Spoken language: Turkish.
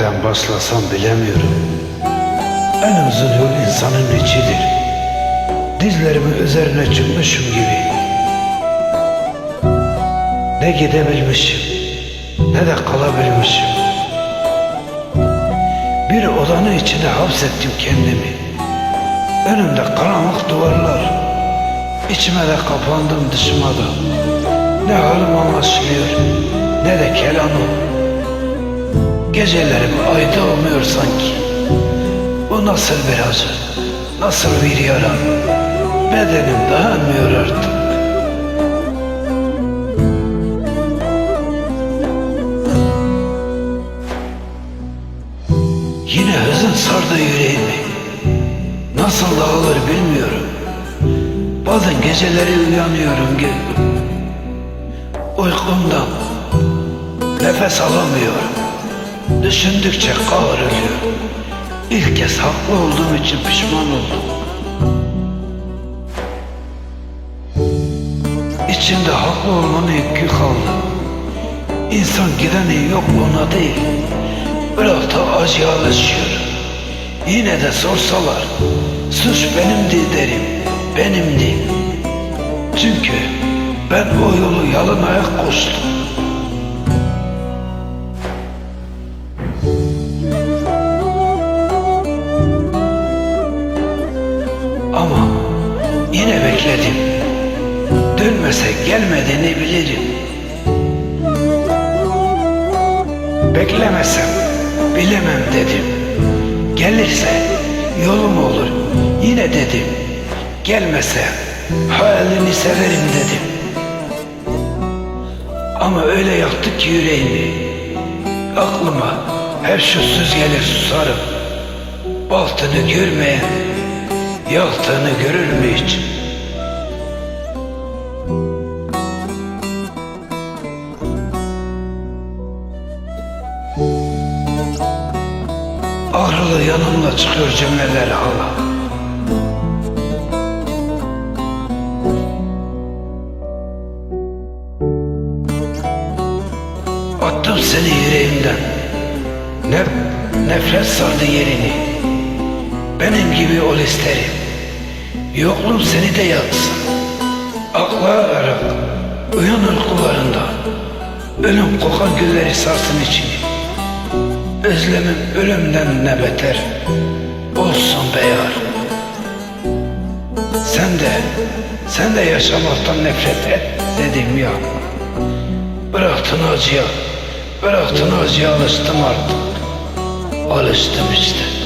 rastlasam bilemiyorum. En uzun yol insanın içidir. Dizlerimin üzerine çıkmışım gibi. Ne gidebilmişim, ne de kalabilmişim. Bir odanın içine hapsettim kendimi. Önümde karanlık duvarlar. İçime de kapandım dışıma da. Ne halim anlaşılıyor, ne de kelamım. Gecelerim ayda olmuyor sanki. Bu nasıl bir acı, nasıl bir yara. Bedenim dayanmıyor artık. Yine hüzün sardı yüreğimi. Nasıl dağılır bilmiyorum. Bazen geceleri uyanıyorum ki uykumdan nefes alamıyorum. Düşündükçe kahroluyor. İlk kez haklı olduğum için pişman oldum. İçimde haklı olmanın yükü kaldı. İnsan gideni yok ona değil. Bırak da acıya alışıyor. Yine de sorsalar suç benimdi derim. Benimdi. Çünkü ben o yolu yalın ayak koştum. Ama yine bekledim. Dönmese gelmediğini bilirim. Beklemesem bilemem dedim. Gelirse yolum olur yine dedim. Gelmese halini severim dedim. Ama öyle yaktı ki yüreğimi. Aklıma hep şu söz gelir susarım. Baltını görmeyen yaktığını görür mü hiç? Ağrılı yanımla çıkıyor cümleler hala. Attım seni yüreğimden. Ne, nefret sardı yerini. Benim gibi ol isterim. Yokluğum seni de yaksın. Akla ararak uyan uykularında. Ölüm kokan gülleri sarsın içini. Özlemim ölümden ne beter. Olsun be yar. Sen de, sen de yaşamaktan nefret et dedim ya. Bıraktın acıya, bıraktın acıya alıştım artık. Alıştım işte.